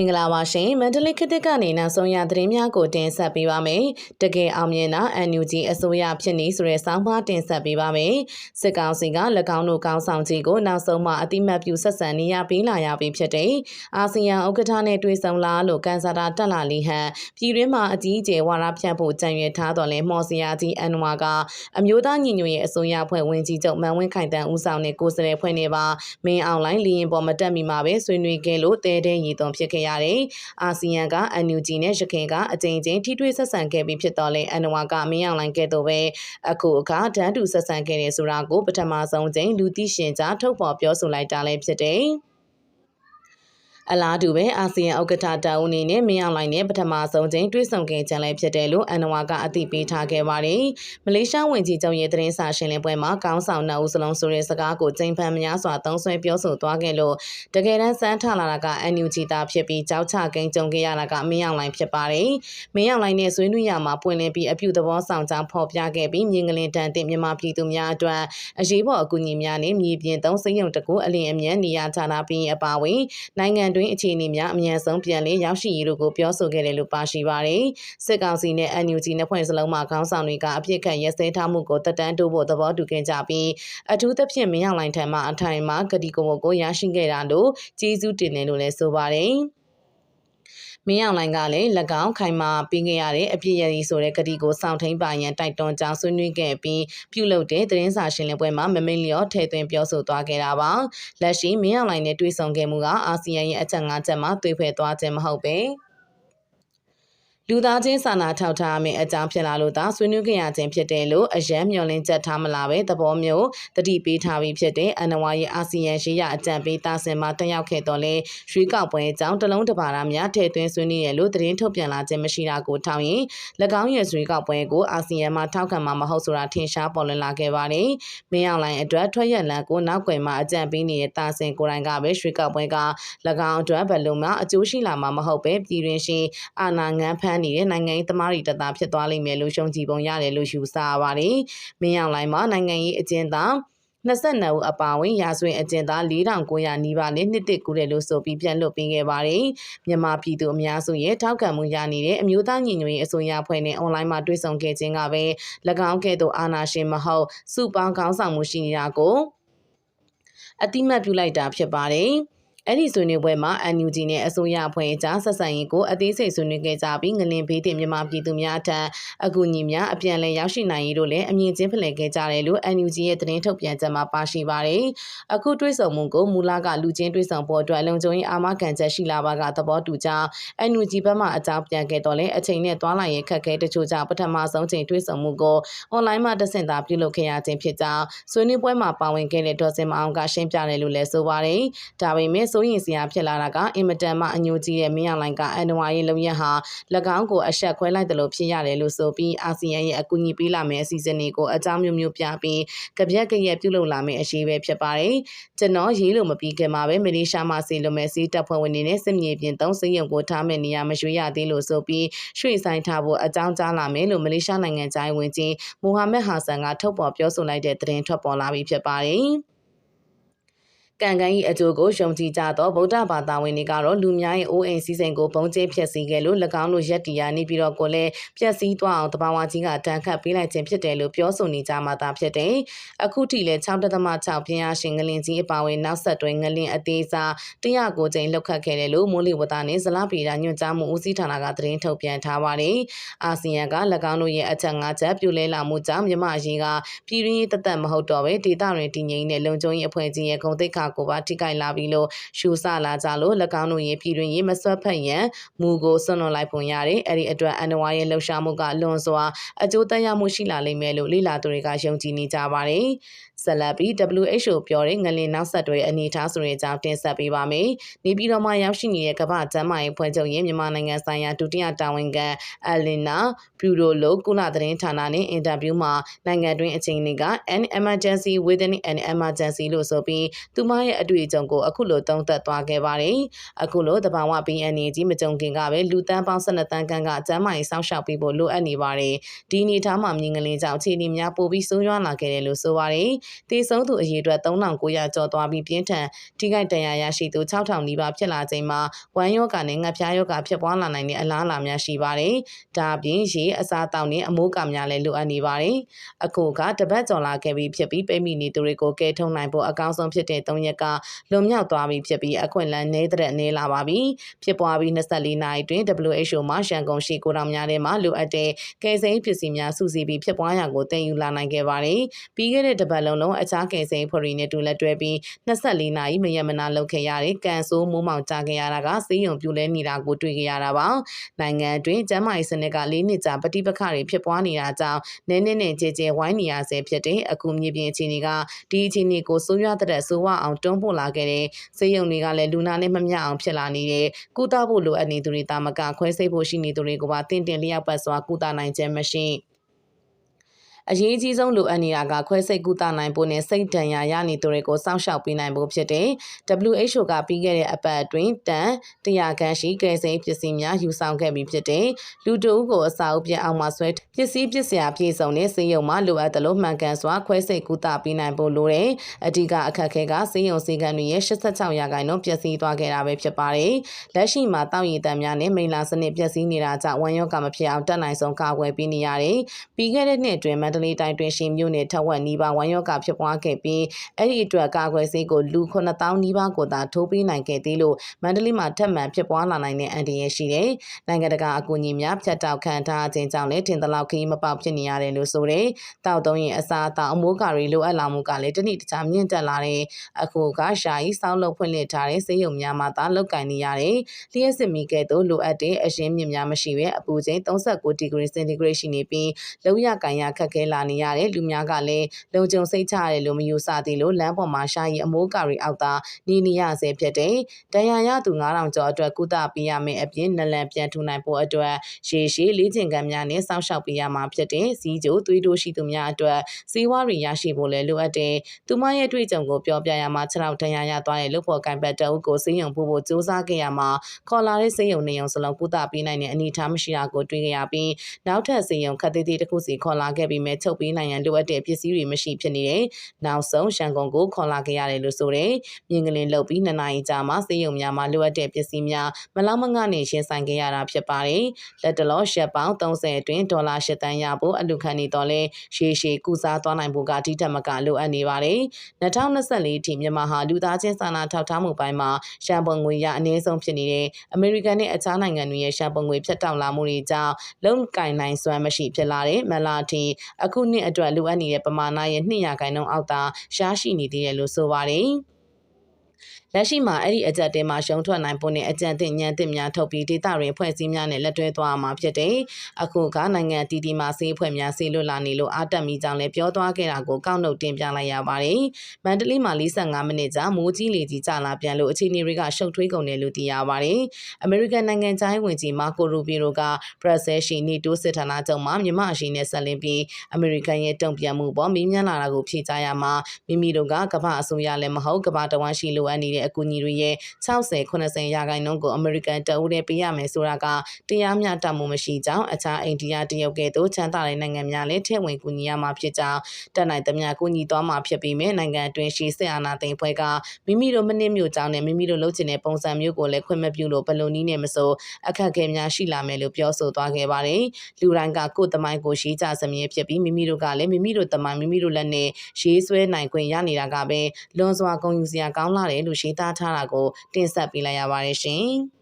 င်္ဂလာပါရှင်မန္တလေးခေတ်သစ်ကနေနောက်ဆုံးရသတင်းများကိုတင်ဆက်ပေးပါမယ်တကယ်အောင်မြင်တာ NUG အစိုးရဖြစ်နေဆိုတဲ့စောင်းပါတင်ဆက်ပေးပါမယ်စစ်ကောင်စီက၎င်းတို့ကောင်းဆောင်ကြီးကိုနောက်ဆုံးမှအတိမတ်ပြုဆက်ဆံနေရပေးလာရပြီဖြစ်တဲ့အာဆီယံဥက္ကဋ္ဌနဲ့တွေ့ဆုံလာလို့ကန်ဆာတာတက်လာလေးဟန်ပြည်တွင်းမှာအကြီးအကျယ်ဝါရဖြန့်ဖို့ကြံရွယ်ထားတော်လဲမော်စရာကြီးအန်နဝါကအမျိုးသားညီညွတ်ရေးအစိုးရဖွဲ့ဝင်ကြီးချုပ်မန်ဝင်းခိုင်တန်ဦးဆောင်တဲ့ကိုယ်စားလှယ်ဖွဲ့နေပါမင်းအောင်လိုင်းလီရင်ပေါ်မတက်မီမှာပဲဆွေးနွေးခဲ့လို့တဲတဲရည်သွန်ဖြစ်ခဲ့ရတယ်။အာဆီယံက NUG နဲ့ရခိုင်ကအကြိမ်ကြိမ်ထိတွေ့ဆက်ဆံခဲ့ပြီးဖြစ်တော်လဲအန်နဝါကမင်းအောင်လိုင်းကဲ့သို့ပဲအခုအခါတန်းတူဆက်ဆံခဲ့တယ်ဆိုတာကိုပထမဆုံးချိန်လူသိရှင်ကြားထုတ်ဖော်ပြောဆိုလိုက်တာလည်းဖြစ်တယ်။ အလားတူပဲအာဆီယံဥက္ကဋ္ဌတာဝန်နေနဲ့မင်းအောင်လှိုင်နဲ့ပထမဆုံးချိန်တွေ့ဆုံခဲ့ကြလည်းဖြစ်တယ်လို့အန်နဝါကအသိပေးထားခဲ့ပါတယ်။မလေးရှားဝန်ကြီးချုပ်ရဲ့သတင်းစာရှင်းလင်းပွဲမှာကောင်းဆောင်နှုတ်ဦးစလုံးဆိုတဲ့စကားကိုကျင်းပန်းများစွာသုံးဆွဲပြောဆိုသွားခဲ့လို့တကယ်တမ်းစမ်းထလာတာက NUG တာဖြစ်ပြီးကြောက်ချကိန်းကြုံခဲ့ရတာကမင်းအောင်လှိုင်ဖြစ်ပါတယ်။မင်းအောင်လှိုင်နဲ့ဆွေးနွေးရမှာပွင့်လင်းပြီးအပြုသဘောဆောင်ကြောင်းဖော်ပြခဲ့ပြီးမြင်းကလေးတန်တင်မြန်မာပြည်သူများအတွက်အရေးပေါ်အကူအညီများနဲ့မြေပြင်သုံးစိတ်ရုံတကူအလင်းအမြန်နေရာချထားပြီးအပါအဝင်နိုင်ငံတွင်းအခြေအနေများအမြန်ဆုံးပြန်လည်ရောက်ရှိရေးတို့ကိုပြောဆိုခဲ့တယ်လို့ပါရှိပါတယ်။စစ်ကောင်စီနဲ့ NUG နှစ်ဖွဲ့စလုံးမှခေါင်းဆောင်တွေကအပြစ်ခံရဲစဲထားမှုကိုတက်တန်းတိုးဖို့သဘောတူခဲ့ကြပြီးအထူးသဖြင့်မင်းအောင်လှိုင်ထံမှအထိုင်မှဂတိကိုကိုရရှိခဲ့တာလို့ကျေးဇူးတင်တယ်လို့လည်းဆိုပါတယ်။ မင်းအောင်လိုင်ကလည်း၎င်းခိုင်မာပေးခဲ့ရတဲ့အပြည့်ရည်ဆိုတဲ့ကတိကိုစောင့်ထိန်ပါရန်တိုက်တွန်းကြောင်းဆွေးနွေးခဲ့ပြီးပြုလုပ်တဲ့သတင်းစာရှင်းလင်းပွဲမှာမမိန်လျော့ထည့်သွင်းပြောဆိုသွားခဲ့တာပါလက်ရှိမင်းအောင်လိုင်နဲ့တွေ့ဆုံခဲ့မှုကအာဆီယံရဲ့အချက်၅ချက်မှာတွေ့ဖက်သွားခြင်းမဟုတ်ပဲ လူသားချင်းစာနာထောက်ထားမယ့်အကြောင်းဖြစ်လာလို့သာဆွေးနွေးကြရခြင်းဖြစ်တယ်လို့အရန်မျှော်လင့်ချက်ထားမလာပဲသဘောမျိုးတတိပေးထားပြီးဖြစ်တဲ့အန်နဝါရဲ့အာဆီယံရှိရအကြံပေးတာဆင်မှာတက်ရောက်ခဲ့တော့လဲရွေးကောက်ပွဲအကြောင်းတလုံးတပါတာများထည့်သွင်းဆွေးနွေးရလို့သတင်းထုတ်ပြန်လာခြင်းမရှိတာကိုထောက်ရင်၎င်းရဲ့ရွေးကောက်ပွဲကိုအာဆီယံမှာထောက်ခံမှာမဟုတ်ဆိုတာထင်ရှားပေါ်လွင်လာခဲ့ပါတယ်။မင်းအောင်လိုင်အတွက်ထွက်ရလန်ကိုနောက်ွယ်မှာအကြံပေးနေတဲ့တာဆင်ကိုယ်တိုင်ကပဲရွေးကောက်ပွဲက၎င်းအတွက်ဘယ်လိုမှအကျိုးရှိလာမှာမဟုတ်ပဲပြည်တွင်ရှိအာဏာငန်းဖမ်းနေတဲ့နိုင်ငံရေးသမားတွေတသားဖြစ်သွားလိမ့်မယ်လို့ရှုံကြည်ပုံရတယ်လို့ယူဆရပါတယ်။မင်းအောင်လိုင်မှာနိုင်ငံရေးအကျဉ်းသား22ဦးအပါအဝင်ရာဇဝင်အကျဉ်းသား4900နီးပါးနဲ့နှစ်တစ်ကူတယ်လို့ဆိုပြီးပြန်လွတ်ပေးခဲ့ပါတယ်။မြန်မာပြည်သူအများစုရဲ့ထောက်ခံမှုရနေတဲ့အမျိုးသားညီညွတ်ရေးအစိုးရဖွဲ့နဲ့အွန်လိုင်းမှာတွေ့ဆုံခဲ့ခြင်းကပဲ၎င်းကဲ့သို့အာဏာရှင်မဟုတ်စုပေါင်းခေါင်းဆောင်မှုရှိနေတာကိုအတိမတ်ပြုလိုက်တာဖြစ်ပါတယ်။ အဲ့ဒီဆွေးနွေးပွဲမှာ NUG နဲ့အစိုးရအဖွဲ့အကြားဆက်ဆံရေးကိုအသေးစိတ်ဆွေးနွေးခဲ့ကြပြီးငလင်ဘေးတင်မြန်မာပြည်သူများထံအကူအညီများအပြန်အလှန်ရောက်ရှိနိုင်ရေးတို့လည်းအမြင့်ချင်းဖလှယ်ခဲ့ကြတယ်လို့ NUG ရဲ့သတင်းထုတ်ပြန်ချက်မှာပါရှိပါတယ်။အခုတွေ့ဆုံမှုကိုမူလကလူချင်းတွေ့ဆုံဖို့အတွက်လုံခြုံရေးအာမခံချက်ရှိလာပါကသဘောတူကြောင်း NUG ဘက်မှအကြောင်းပြန်ခဲ့တော့လဲအချိန်နဲ့တွားလာရေးခက်ခဲတချို့ကြောင့်ပထမဆုံးချိန်တွေ့ဆုံမှုကိုအွန်လိုင်းမှာတဆင့်သာပြုလုပ်ခဲ့ရခြင်းဖြစ်ကြောင်းဆွေးနွေးပွဲမှာပါဝင်ခဲ့တဲ့ဒေါ်စင်မအောင်ကရှင်းပြတယ်လို့လည်းဆိုပါတယ်။ဒါပေမဲ့စိုးရင်စရာဖြစ်လာတာကအင်မတန်မှအညိုကြီးတဲ့မင်းအောင်လိုင်ကအန်နဝါရဲ့လုံရဟာ၎င်းကိုအဆက်ခွဲလိုက်တယ်လို့ဖြစ်ရတယ်လို့ဆိုပြီးအာဆီယံရဲ့အကူအညီပေးလာမယ့်အစီအစဉ်တွေကိုအကြောင်းမျိုးမျိုးပြပြီးကြပြက်ကရက်ပြုလုပ်လာမယ့်အရှိပဲဖြစ်ပါတယ်။ကျွန်တော်ရေးလို့မပြီးခင်မှာပဲမလေးရှားမှာစီလိုမဲ့စီတပ်ဖွဲ့ဝင်တွေနဲ့စစ်မြေပြင်သုံးစရုံကိုထားမယ့်နေရာမရွေးရသေးလို့ဆိုပြီးရွှေ့ဆိုင်ထားဖို့အကြောင်းကြားလာမယ်လို့မလေးရှားနိုင်ငံသားဝင်ကြီးမိုဟာမက်ဟာဆန်ကထုတ်ပေါ်ပြောဆိုလိုက်တဲ့သတင်းထွက်ပေါ်လာပြီးဖြစ်ပါတယ်။ ကံကံ၏အကျိုးကိုယုံကြည်ကြသောဗုဒ္ဓဘာသာဝင်တွေကတော့လူများရဲ့အိုးအိမ်စည်းစိမ်ကိုပုံကျဲဖျက်ဆီးခဲ့လို့၎င်းတို့ရက်တီယာနေပြီးတော့ကိုလည်းဖျက်ဆီးသွားအောင်တဘာဝကြီးကတန်ခတ်ပေးလိုက်ခြင်းဖြစ်တယ်လို့ပြောဆိုနေကြမှာသာဖြစ်တယ်။အခုထိလည်း6.6ပြင်းအားရှင်ငလင်ကြီးအပါဝင်နောက်ဆက်တွဲငလင်အသေးစား109ကျိန်လောက်ခတ်ခဲ့တယ်လို့မိုးလေဝသနဲ့ဇလပီတာညွှန်ကြားမှုဦးစီးဌာနကသတင်းထုတ်ပြန်ထားပါတယ်။အာဆီယံက၎င်းတို့ရဲ့အချက်၅ချက်ပြိုလဲလာမှုကြောင့်မြန်မာအရေးကပြည်ရင်းတသက်မဟုတ်တော့ပဲဒေသတွင်တည်ငြိမ်တဲ့လုံခြုံရေးအဖွဲ့ကြီးရဲ့ဂုဏ်သိက္ခာကိုပါထိခိုက်လာပြီလို့ရှုဆလာကြလို့၎င်းတို့ရဲ့ပြည်တွင်ရေးမဆွတ်ဖက်ရန်မူကိုဆွန့်လွတ်လိုက်ပုံရတယ်အဲ့ဒီအတွက်အန်နဝါရဲ့လှုပ်ရှားမှုကလွန်စွာအကျိုးသက်ရောက်မှုရှိလာလိမ့်မယ်လို့လေ့လာသူတွေကယုံကြည်နေကြပါတယ် ဆက်လက်ပြီး WHO ပြောတဲ့ငလင်နောက်ဆက်တွဲအနေအထားဆိုတဲ့အကြောင်းတင်ဆက်ပေးပါမယ်။နေပြည်တော်မှာရောက်ရှိနေတဲ့ကမ္ဘာ့ကျန်းမာရေးဖွဲ့ချုပ်ရဲ့မြန်မာနိုင်ငံဆိုင်ရာဒုတိယတာဝန်ခံအလင်နာဘျူရိုလိုကုလသတင်းဌာနနဲ့အင်တာဗျူးမှာနိုင်ငံတွင်းအချိန်တွေက an emergency within an emergency လို့ဆိုပြီးသူမရဲ့အတွေ့အကြုံကိုအခုလိုသုံးသပ်သွားခဲ့ပါတယ်။အခုလိုတဘာဝ BNN ကြီးမကြုံခင်ကပဲလူတန်းပေါင်း12တန်းခန့်ကကျမ်းမာရေးစောင့်ရှောက်ပေးဖို့လိုအပ်နေပါတယ်။ဒီအနေထားမှာမြင်ကလေးကြောင့်အခြေအနေများပိုပြီးဆိုးရွားလာခဲ့တယ်လို့ဆိုပါတယ်။တေဆုံးသူအရေအတွက်3900ကျော်သွားပြီးပြင်းထန်ထိခိုက်ဒဏ်ရာရရှိသူ6000နီးပါးဖြစ်လာချိန်မှာဝမ်းရောဂါနဲ့ငှက်ဖျားရောဂါဖြစ်ပွားလာနိုင်တဲ့အလားအလာများရှိပါတယ်။ဒါအပြင်ရေအစားတောက်နဲ့အမိုးကာများလည်းလိုအပ်နေပါတယ်။အခုကတပတ်ကျော်လာခဲ့ပြီးဖြစ်ပြီးပိတ်မိနေသူတွေကိုကယ်ထုတ်နိုင်ဖို့အကောင်းဆုံးဖြစ်တဲ့၃ရက်ကလွန်မြောက်သွားပြီဖြစ်ပြီးအခွင့်အလမ်းနေတဲ့နေလာပါပြီ။ဖြစ်ပွားပြီး24နာရီတွင် WHO မှရှန်ကုန်ရှိကိုတော်များထဲမှာလိုအပ်တဲ့ကယ်ဆယ်ရေးပစ္စည်းများစုစည်းပြီးဖြစ်ပွားရာကိုတင်ယူလာနိုင်ခဲ့ပါတယ်။ပြီးခဲ့တဲ့တပတ်လုံးလုံးအခြားကယ်ဆယ်ရေးဖွဲ့တွေနဲ့တူလက်တွဲပြီး24နာရီမရမနာလုပ်ခဲ့ရတဲ့ကန်ဆိုးမိုးမောင်ကြခဲ့ရတာကစေးရုံပြူလဲနေတာကိုတွေ့ခဲ့ရတာပါ။နိုင်ငံအတွင်းကျန်းမာရေးစနစ်က၄နှစ်ကြာပဋိပက္ခတွေဖြစ်ပွားနေတာကြောင့်နည်းနည်းနဲ့ကြဲကြဲဝိုင်းနေရဆဲဖြစ်တဲ့အခုမြေပြင်အခြေအနေကဒီအခြေအနေကိုဆိုးရွားတဲ့ဆိုးဝါအောင်တွန်းပို့လာခဲ့တဲ့စေးရုံတွေကလည်းလူနာနဲ့မမျှအောင်ဖြစ်လာနေတဲ့ကုသဖို့လိုအပ်နေသူတွေတာမကခွဲစိတ်ဖို့ရှိနေသူတွေကပါတင့်တင်လျောက်ပတ်စွာကုသနိုင်ခြင်းမရှိ။ အရေးကြီးဆုံးလိုအပ်နေတာကခွဲစိတ်ကုသနိုင်ဖို့နဲ့စိတ်ဒဏ်ရာရနေသူတွေကိုစောင့်ရှောက်ပေးနိုင်ဖို့ဖြစ်တယ်။ WHO ကပြီးခဲ့တဲ့အပတ်အတွင်းတန်100ခန်းရှိကယ်ဆယ်ပစ္စည်းများယူဆောင်ခဲ့ပြီးဖြစ်တယ်။လူတအုပ်ကိုအစာအုပ်ပြအောင်မှဆွဲပစ္စည်းပစ္စယပြည့်စုံတဲ့စေယုံမှလိုအပ်တယ်လို့မှန်ကန်စွာခွဲစိတ်ကုသပေးနိုင်ဖို့လိုတယ်။အဓိကအခက်အခဲကစေယုံစေကန်တွေရဲ့86ရာခိုင်နှုန်းပျက်စီးသွားခဲ့တာပဲဖြစ်ပါတယ်။လက်ရှိမှာတောက်ရည်တံများနဲ့မိလာစနစ်ပျက်စီးနေတာကြောင့်ဝမ်းရောဂါမဖြစ်အောင်တက်နိုင်ဆုံးကာကွယ်ပေးနေရတယ်။ပြီးခဲ့တဲ့နှစ်အတွင်းမန္တလေးတိုင်းတွင်ရှင်မြို့နယ်ထက်ဝက်နီးပါးဝမ်းရောဂါဖြစ်ပွားခဲ့ပြီးအဲ့ဒီအတွက်ကာကွယ်ဆေးကိုလူ9000နီးပါးကိုသာထိုးပေးနိုင်ခဲ့သေးလို့မန္တလေးမှာထပ်မံဖြစ်ပွားလာနိုင်တဲ့အန္တရာယ်ရှိတယ်။နိုင်ငံတကာအကူအညီများဖြတ်တောက်ခံထားခြင်းကြောင့်လည်းထင်သလောက်ခရီးမပေါက်ဖြစ်နေရတယ်လို့ဆိုတယ်။တောက်သုံးရင်အစားအသောက်အမိုးကာတွေလိုအပ်လာမှုကလည်းတနည်းတခြားမြင့်တက်လာတယ်။အခုကရှာကြီးစောင်းလုပ်ဖွင့်လှစ်ထားတဲ့ဆေးရုံများမှာသာလောက်ကင်နေရတယ်။လျှက်စစ်မီကဲ့သို့လိုအပ်တဲ့အရှင်းမြင့်များမရှိဘဲအပူချိန်39ဒီဂရီစင်တီဂရိတ်ရှိနေပြီးလုံးရကန်ရခက်ခဲလာနေရတယ်လူများကလည်းလုံခြုံစိတ်ချရတယ်လို့မယူဆသေးလို့လမ်းပေါ်မှာရှာရီအမိုးကာရီအောက်သာနေနေရဆဲဖြစ်တယ်။တရားရသူ9000ကျော်အတွက်ကုသပေးရမယ့်အပြင်နလန်ပြန်ထူနိုင်ဖို့အတွက်ရေရှည်လေးကျင်ကံများနဲ့စောင့်ရှောက်ပေးရမှာဖြစ်တယ်။စီးကြိုသွေးတိုးရှိသူများအတွက်စေဝါတွေရရှိဖို့လည်းလိုအပ်တယ်။သူမရဲ့တွေ့ကြုံကိုပြောပြရမှာခြေထောက်တရားရသွားတဲ့လုပ်ဖို့ကံပတ်တအုပ်ကိုစေယုံဖို့ဖို့စူးစမ်းခဲ့ရမှာခေါ်လာတဲ့စေယုံနေုံစလုံးကုသပေးနိုင်တဲ့အနေအထားမရှိတာကိုတွေ့ခဲ့ရပြီးနောက်ထပ်စေယုံခက်သေးသေးတစ်ခုစီခေါ်လာခဲ့ပြီးမဲ့ချုပ်ပေးနိုင်ရန်လိုအပ်တဲ့ပစ္စည်းတွေမရှိဖြစ်နေတယ်။နောက်ဆုံးရှန်ကုန်ကိုခေါ်လာခဲ့ရတယ်လို့ဆိုတယ်။မြင်းကလင်းလုတ်ပြီးနှစ်နာရီကြာမှစေယုံများမှာလိုအပ်တဲ့ပစ္စည်းများမလောက်မငနဲ့ရှင်းဆိုင်ခဲ့ရတာဖြစ်ပါတယ်။လက်တလောရှက်ပေါင်း30အတွင်းဒေါ်လာ8တန်းရဖို့အလူခံနေတော့လဲရှေးရှေးကုစားသွားနိုင်ဖို့ကတိထက်မကလိုအပ်နေပါတယ်။2024အထိမြန်မာဟာလူသားချင်းစာနာထောက်ထားမှုပိုင်းမှာရှန်ပုံငွေရအနည်းဆုံးဖြစ်နေတဲ့အမေရိကန်နဲ့အခြားနိုင်ငံတွေရဲ့ရှန်ပုံငွေဖြတ်တောက်လာမှုတွေကြောင့်လုံကင်နိုင်စွမ်းမရှိဖြစ်လာတဲ့မလာတီအခုနှစ်အတွက်လိုအပ်နေတဲ့ပမာဏရဲ့200ရာခိုင်နှုန်းအောက်သာရရှိနေသေးတယ်လို့ဆိုပါတယ်။ လက်ရှိမှာအဲ့ဒီအကြက်တဲမှာရှုံထွက်နိုင်ဖို့နဲ့အကြံတင်ညံတင်များထုတ်ပြီးဒေသတွင်ဖွဲ့စည်းများနဲ့လက်တွဲသွားမှာဖြစ်တယ်။အခုကနိုင်ငံတီတီမှာစေးဖွဲ့များစေးလွတ်လာနေလို့အားတက်မိကြောင်းလည်းပြောသွားခဲ့တာကိုကောက်နှုတ်တင်ပြလိုက်ရပါတယ်။မန္တလေးမှာ45မိနစ်ကြာမိုးကြီးလေကြီးကျလာပြန်လို့အခြေအနေတွေကရှုပ်ထွေးကုန်တယ်လို့သိရပါတယ်။အမေရိကန်နိုင်ငံသားဝင်ကြီးမာကိုရူဘီရိုကဘရက်ဆဲရှိနီတိုးစစ်ဌာနချုပ်မှာမြမအရှိနဲ့ဆက်လင်းပြီးအမေရိကန်ရဲ့တုံ့ပြန်မှုပေါ်မင်းမြန်းလာတာကိုဖြေကြားရမှာမိမိတို့ကကမ္ဘာအစိုးရလည်းမဟုတ်ကမ္ဘာတဝန်းရှိလိုအပ်နေတဲ့အကူအညီတွေရဲ့60 80ရာခိုင်နှုန်းကိုအမေရိကန်တအုပ်နဲ့ပေးရမယ်ဆိုတာကတရားမျှတမှုမရှိကြောင်းအခြားအိန္ဒိယတရုတ်ကဲ့သို့ချမ်းသာတဲ့နိုင်ငံများလည်းထည့်ဝင်ကူညီရမှာဖြစ်ကြောင်းတက်နိုင်သမျှကူညီသွားမှာဖြစ်ပြီးမြဲနိုင်ငံအတွင်းရှိစစ်အာဏာသိမ်းဖွဲ့ကမိမိတို့မနစ်မြို့ကြောင်းနဲ့မိမိတို့လုပ်ချင်တဲ့ပုံစံမျိုးကိုလည်းခွင့်မပြုလို့ဘလုံနီးနဲ့မဆိုအခက်အခဲများရှိလာမယ်လို့ပြောဆိုသွားခဲ့ပါတယ်လူတိုင်းကကိုယ်တမိုင်းကိုရှိကြစမြဲဖြစ်ပြီးမိမိတို့ကလည်းမိမိတို့တမိုင်းမိမိတို့လက်နဲ့ရေးဆွဲနိုင်ခွင့်ရနေတာကပဲလွန်စွာဂုဏ်ယူစရာကောင်းလာတယ်လို့ရှင်းသားထားတာကိုတင်ဆက်ပေးလိုက်ရပါတယ်ရှင်။